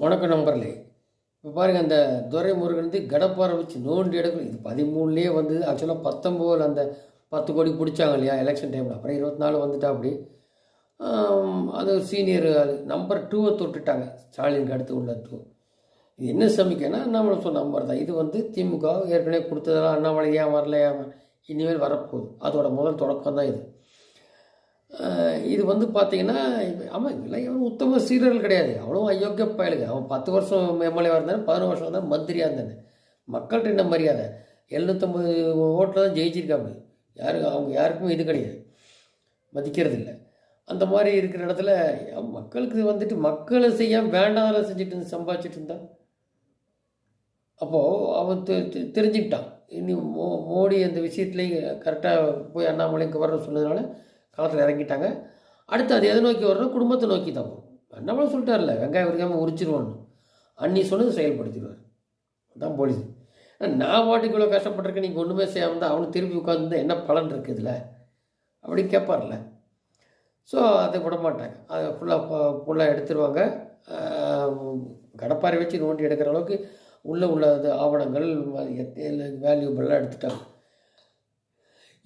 வணக்கம் நம்பர்லே இப்போ பாருங்கள் அந்த துரைமுருகன் வந்து கடப்பாரை வச்சு நோண்டி எடுக்கணும். இது பதிமூணுலேயே வந்து ஆக்சுவலாக பத்தொம்போதில் அந்த பத்து கோடி பிடிச்சாங்க இல்லையா எலெக்ஷன் டைமில் அப்புறம் இருபத்தி நாலு வந்துட்டா அப்படி. அது சீனியர் அது நம்பர் டூவை தொட்டுட்டாங்க. ஸ்டாலினுக்கு அடுத்து உள்ள டூ இது என்ன சமிக்கைன்னா நம்மளை சொன்ன நம்பர் தான். இது வந்து திமுக ஏற்கனவே கொடுத்ததெல்லாம் அண்ணாமலை ஏன் வரல ஏன் இனிமேல் வரப்போகுது. அதோட முதல் தொடக்கம் தான் இது. இது வந்து பார்த்தீங்கன்னா ஆமாம் இல்லை இவன் உத்தம சீரர்கள் கிடையாது. அவ்வளோ அயோக்கிய பயலுங்க அவன் பத்து வருஷம் எம்எல்ஏவாக இருந்தானே பதினொரு வருஷம் தான் மந்திரியாக இருந்தானே. மக்கள்கிட்ட என்ன மரியாதை? எழுநூற்றம்பது ஓட்டில் தான் ஜெயிச்சிருக்காங்க யாரு அவங்க யாருக்குமே இது கிடையாது. மதிக்கிறது இல்லை. அந்த மாதிரி இருக்கிற இடத்துல மக்களுக்கு வந்துட்டு மக்களை செய்ய வேண்டாத செஞ்சுட்டு இருந்து சம்பாதிச்சிட்டு இருந்தான் அப்போது அவன் தெ- தெ- தெரிஞ்சுக்கிட்டான். இனி மோ மோடி அந்த விஷயத்துலேயும் கரெக்டாக போய் அண்ணாமலைக்கு வர சொன்னதுனால களத்தில் இறங்கிட்டாங்க. அடுத்து அது எதை நோக்கி வரணும் குடும்பத்தை நோக்கி தான் வரும் அண்ணாமலை சொல்லிட்டார்ல வெங்காயம் உரிக்காமல் உரிச்சிருவோன்னு அன்னி சொன்னது செயல்படுத்திடுவார். தான் போலீஸ். நான் பாட்டுக்கு இவ்வளோ கஷ்டப்பட்டிருக்கேன் நீங்கள் ஒன்றுமே செய்யாமல் தான் அவனு திருப்பி உட்காந்து என்ன பலன் இருக்குது இதில்? அப்படின்னு கேட்பார்ல ஸோ அதை விட மாட்டாங்க அதை ஃபுல்லாக ஃபுல்லாக எடுத்துருவாங்க. கடப்பாரை வச்சு நோண்டி எடுக்கிற அளவுக்கு உள்ளே உள்ள இது ஆவணங்கள் வேல்யூபிளாக எடுத்துட்டாங்க.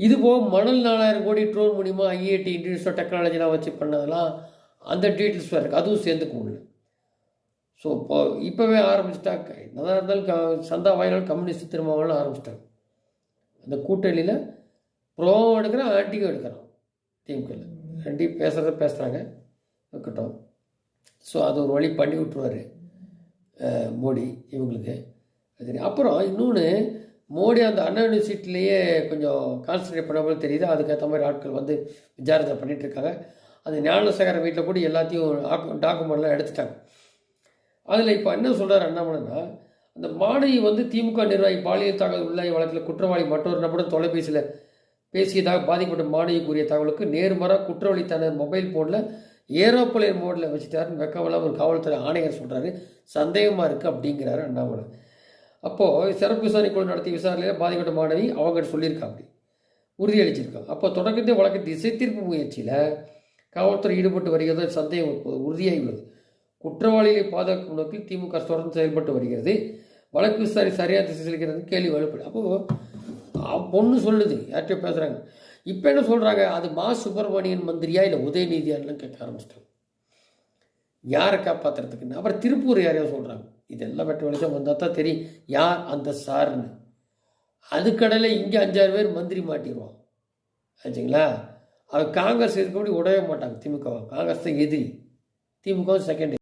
இதுபோக மணல் நாலாயிரம் கோடி ட்ரோன் மூலிமா ஐஐடி இன்ஸ்டியூட் டெக்னாலஜிலாம் வச்சு பண்ணதெல்லாம் அந்த டீட்டெயில்ஸ் இருக்குது அதுவும் சேர்ந்துக்க முடியல. ஸோ இப்போ இப்போவே ஆரம்பிச்சிட்டாங்க என்னதான் இருந்தாலும் க சந்தா வாயினால் கம்யூனிஸ்ட் திருமாவளம் ஆரம்பிச்சிட்டாங்க அந்த கூட்டணியில் ப்ரோவும் எடுக்கிறான் ஆன்டியும் எடுக்கிறான். திமுகவில் ரெண்டையும் பேசுகிறத பேசுகிறாங்க இருக்கட்டும். ஸோ அது ஒரு வழி பண்ணி விட்டுருவார் மோடி இவங்களுக்கு. சரி. அப்புறம் இன்னொன்று மோடி அந்த அண்ணா யூனிவர்சிட்டிலேயே கொஞ்சம் கான்சன்ட்ரேட் பண்ண போல தெரியுது. அதுக்கேற்ற மாதிரி ஆட்கள் வந்து விசாரணை பண்ணிகிட்ருக்காங்க இருக்காங்க. அந்த ஞானசேகர வீட்டில் கூட எல்லாத்தையும் டாக்குமெண்ட்லாம் எடுத்துட்டாங்க. அதில் இப்போ என்ன சொல்கிறார் அண்ணாமலைன்னா அந்த மாணவி வந்து திமுக நிர்வாகி பாலியல் தகவல் உள்ளாய் வழக்கில் குற்றவாளி மற்றொரு நபருடன் தொலைபேசியில் பேசியதாக பாதிக்கப்பட்ட மாணவி கூறிய தகவலுக்கு நேர்மாறாக குற்றவாளி தனது மொபைல் ஃபோனில் ஏரோப்ளேன் மோடில் வச்சுட்டாருன்னு வெக்கமெல்லாம் ஒரு காவல்துறை ஆணையர் சொல்கிறாரு சந்தேகமாக இருக்குது அப்படிங்கிறாரு அண்ணாமலை. அப்போது சிறப்பு விசாரணை குழு நடத்திய விசாரணையில் பாதிக்கப்பட்ட மாணவி அவங்க சொல்லியிருக்கா உறுதியளிச்சிருக்காங்க. அப்போ தொடக்கத்தை வழக்கு திசை திருப்பு முயற்சியில் காவல்துறை ஈடுபட்டு வருகிறது. சந்தேகம் உறுதியாகி உள்ளது. குற்றவாளிகளை பாதுகாக்கும் நோக்கில் திமுக தொடர்ந்து செயல்பட்டு வருகிறது. வழக்கு விசாரணை சரியாக திசை செலுகிறது கேள்வி வலுப்படும் அப்போது பொண்ணு சொல்லுது. யார்கிட்ட பேசுகிறாங்க இப்போ என்ன சொல்கிறாங்க அது மா. சுப்பிரமணியன் மந்திரியா இல்லை உதயநிதியான்னு கேட்க ஆரம்பிச்சிட்டாங்க. யாரை காப்பாற்றுறதுக்குன்னு அப்புறம் திருப்பூர் யாரையோ சொல்கிறாங்க இதெல்லாம் வெட்ட வெளிச்சம் வந்தால் தான் தெரியும். யார் அந்த சார்னு? அதுக்கடையில் இங்கே அஞ்சாறு பேர் மந்திரி மாட்டிடுவான் ஆச்சுங்களா? அவன் காங்கிரஸ் இருக்கப்படி உடவே மாட்டாங்க. திமுக காங்கிரஸ் தான் எதிரி. திமுக செகண்ட்